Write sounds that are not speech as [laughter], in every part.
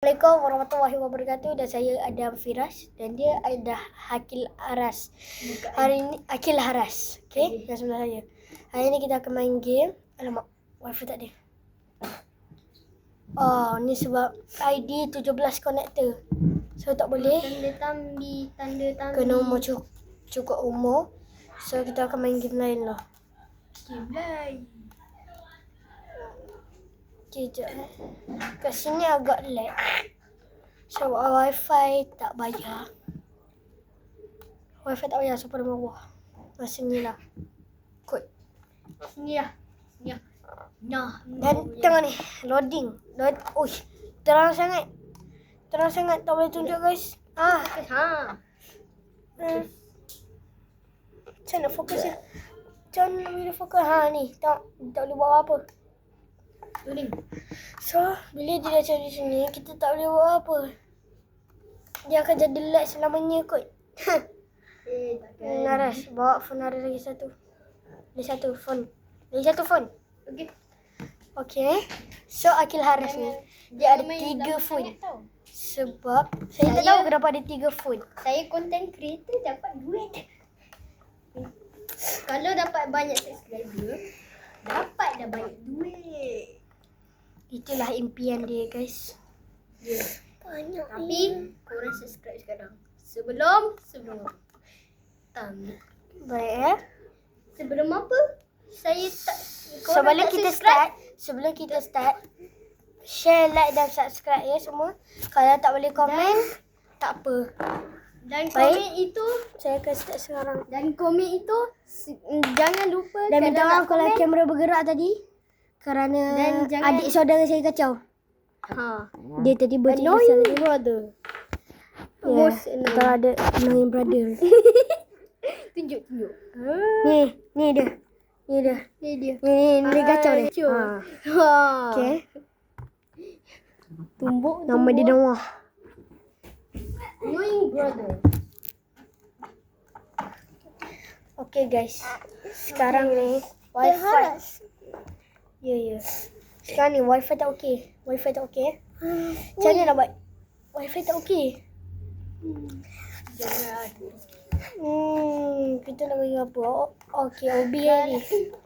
Assalamualaikum warahmatullahi wabarakatuh dan saya Adam Firas dan dia ada Hakil Aras. Hari ini Akil Haras. Okey, yang sebelah saya. Hari ini kita akan main game. Alamak, wifi tak ada. Oh, ni sebab ID 17 connector. So tak boleh Tanda tambi, tanda tambi. kena umur cukup, cukup umur. So kita akan main game lain lah. Kiblai. Okay, jap. eh. Kat sini agak lag. So wifi tak bayar. Wifi tak bayar pada bawah. Macam ni lah. Kod. Sini lah. Sini lah. Nah. Dan tengok ni. Loading. Load. Uish. Terang sangat. Terang sangat. Tak boleh tunjuk guys. Ah. Ha. Hmm. Macam nak fokus ya? Macam nak bila fokus? Ha ni. Tak, tak boleh buat apa-apa. Turing. So, bila dia dah cari sini, kita tak boleh buat apa. Dia akan jadi lag selamanya kot. Eh, takkan. [laughs] Naras, bawa phone Naras lagi satu. Lagi satu phone. Lagi satu phone. Okey. Okay. So, Akil Haras ni, dia ada tiga phone. Sebab, saya tak Saya- tahu kenapa ada tiga phone. Saya content creator dapat duit. Kalau dapat banyak subscriber, dapat dah banyak duit. Itulah impian dia guys. Ya. Banyak Tapi korang subscribe sekarang. Sebelum sebelum? Tambi. Baik ya. Sebelum apa? Saya tak Sebelum tak kita subscribe, start, sebelum kita start, share, like dan subscribe ya semua. Kalau tak boleh komen, tak apa. Dan Baik. komen itu Saya akan start sekarang. dan komen itu jangan lupa Dan minta kalau maaf kalau kamera bergerak tadi. Kerana Dan jangan- adik saudara saya kacau. Ha. Dia tiba-tiba jadi Annoying brother. Yeah. Most annoying. Kalau ada annoying brother. [laughs] Tunjuk tunjuk. Ha. ni, ni dia. Ni dia. Ni dia. Ni, ni, ni dia kacau dia. Kacau. Ha. Ha. Okay. Tumbuk Nama dia Noah. Annoying brother. Okay guys. Sekarang ni wifi. Ya ya. Sekarang ni wifi tak okey. Wifi tak okey. Macam mana nak buat? Wifi tak okey. Jangan. Hmm, kita nak bagi apa? Okey, OB ni.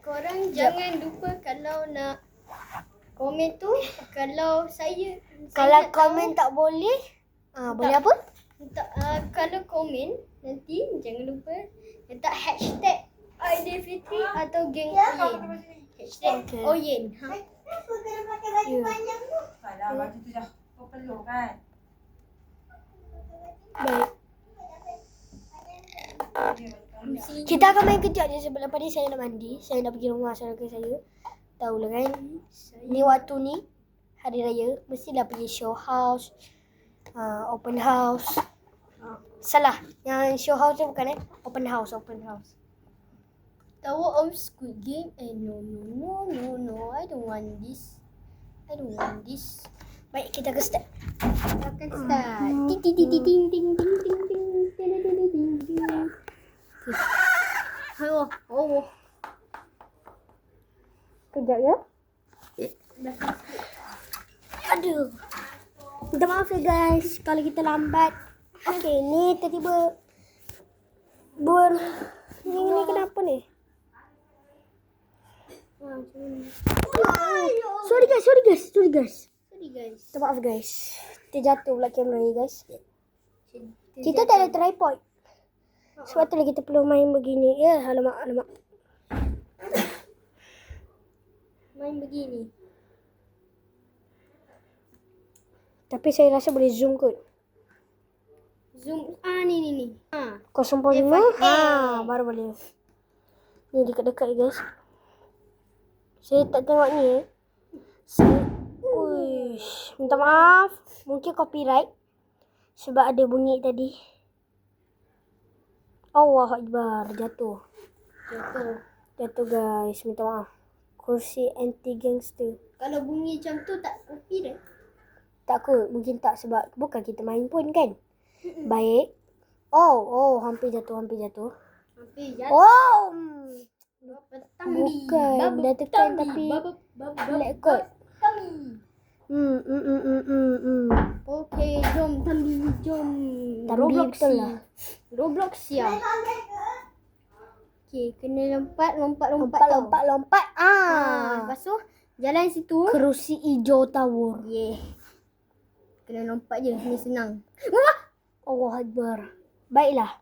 Korang jangan lupa kalau nak komen tu kalau saya Kalau saya komen tak boleh, ah boleh apa? tahu, tak, uh, kalau komen nanti jangan lupa letak hashtag Aidilfitri atau geng Okey. Oyen. Ha. Ya. Alah, baju tu dah kau perlu kan? Baik. Kita akan main kejap je lepas ni saya nak mandi. Saya nak pergi rumah saudara saya. Tahulah kan. Ni waktu ni hari raya mestilah pergi show house. Uh, open house. Uh, salah. Yang show house tu bukan eh. Open house, open house. Tahu om Squid Game? Eh no no no no no I don't want this. I don't want this. Baik, kita akan start. Akan start. Ting ting ting ting ting ting ting ting ting ting ting ting ting. Oh, oh. Kejap ya. Aduh. Minta maaf ya guys kalau kita lambat. Okey, ni tiba-tiba ber ni, ni kenapa ni? Sorry guys, sorry guys, sorry guys. Sorry guys. Minta maaf guys. Terjatuh pula kamera ni guys. Kita tak ada tripod. Sebab tu lah kita perlu main begini. Ya, alamak, alamak. main begini. Tapi saya rasa boleh zoom kot. Zoom ah ni ni ni. Ha. 0.5 ha baru boleh. Ni dekat-dekat guys. Saya tak tengok ni eh. Saya Uish, minta maaf. Mungkin copyright sebab ada bunyi tadi. Allah Akbar, jatuh. Jatuh. Jatuh guys, minta maaf. Kursi anti gangster. Kalau bunyi macam tu tak dah. Tak kot, mungkin tak sebab bukan kita main pun kan. Baik. Oh, oh, hampir jatuh, hampir jatuh. Hampir jatuh. Oh. Bukan, dah tekan tapi kot. tambi. Hmm, hmm, hmm, hmm, hmm, hmm. Okey, jom Tambi, jom. Tambi Roblox betul lah. Roblox ya. Okey, kena lompat, lompat, lompat. Lompat, lompat, lompat. Ah, Ah. lepas tu jalan situ. Kerusi hijau tower. Yeah. Kena lompat je, ni senang. Wah! Allah Akbar. Baiklah.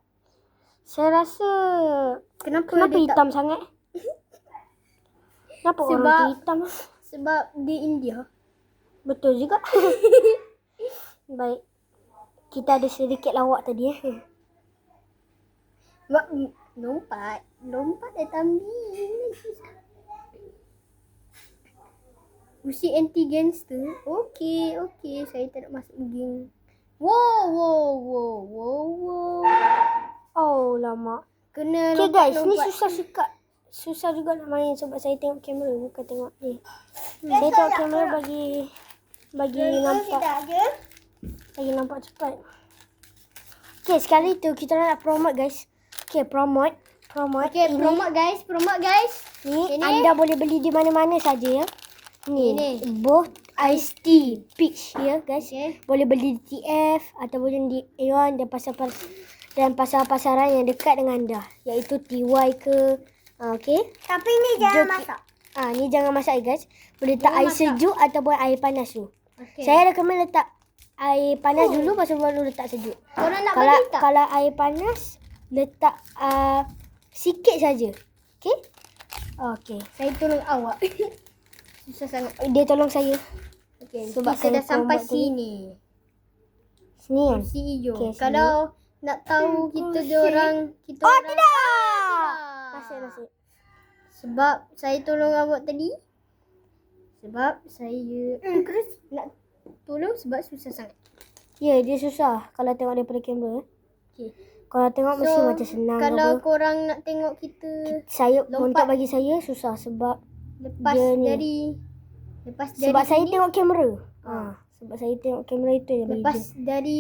Saya rasa Kenapa, kenapa dia hitam sangat? [laughs] Kenapa orang Sebab- tu hitam? tak sebab di India. Betul juga. [laughs] Baik. Kita ada sedikit lawak tadi eh. Mm, lompat, lompat dah Tambi. Usi anti gangster. Okey, okey. Saya tak nak masuk geng. Wow, wow, wow, wow, wow. Kena Okay lompat, guys, ni lompat. susah juga. Susah juga nak main sebab saya tengok kamera bukan tengok ni. Saya tengok kamera bagi bagi nampak bagi nampak cepat. Okay, sekali tu kita nak promote guys. Okay, promote. Promote. Okey, Ini- promote guys, promote guys. Ni Ini. anda boleh beli di mana-mana saja ya. Ni, Ini. both iced tea peach ya guys. Okey. Boleh beli di TF ataupun di Aeon dan pasar dan pasar-pasaran yang dekat dengan anda iaitu TY ke ah, okey. Tapi ni jangan masak. Ah ni jangan masak ya guys. Boleh letak Jangan air masak. sejuk ataupun air panas tu. Okey. Saya recommend letak air panas dulu lepas tu baru letak sejuk. Korang nak kalau bagi tak? kalau air panas letak uh, sikit saja. Okey? Okey. Saya tolong awak. [laughs] Susah sangat. Dia tolong saya. Okey, Sebab kita saya dah sampai sini. Sini kan? Si hijau. Okey, sini. Nak tahu kita dia orang kita Oh orang, tidak. Ah. Nasib nasib. Sebab saya tolong awak tadi. Sebab saya Hmm. terus nak tolong sebab susah sangat. Ya, dia susah kalau tengok daripada kamera. Okey. Kalau tengok mesti macam senang kalau apa. korang nak tengok kita Saya untuk bagi saya susah sebab lepas Dia ni. dari lepas dari sebab saya sini, tengok kamera. Ha, sebab saya tengok kamera itu yang bagi lepas dia. dari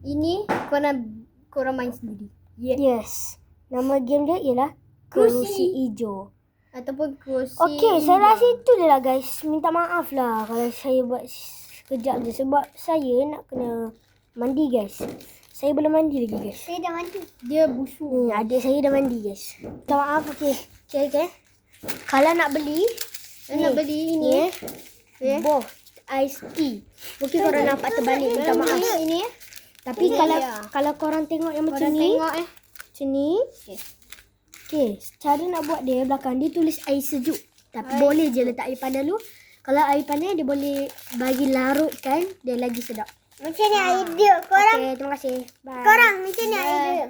ini korang korang main sendiri. Yeah. Yes. Nama game dia ialah Kerusi. Kerusi Hijau. Ataupun kursi. Okey, saya rasa itu je lah guys. Minta maaf lah kalau saya buat sekejap je sebab saya nak kena mandi guys. Saya belum mandi lagi guys. Saya dah mandi. Dia busuk. Hmm, adik saya dah mandi guys. Minta maaf okey. Okey okey. Kalau nak beli Saya nak beli ini. ni eh. Eh. Both iced tea. Mungkin korang nampak terbalik minta maaf. Ini eh. Tapi Ini kalau dia. kalau korang tengok yang macam Korang ni, tengok eh. macam ni. Okey. Okey, cara nak buat dia belakang dia tulis air sejuk. Tapi Air boleh je letak air panas dulu. Kalau air panas dia boleh bagi larutkan dia lagi sedap. Macam ni air dia. Korang Okey, terima kasih. Bye. korang macam ni air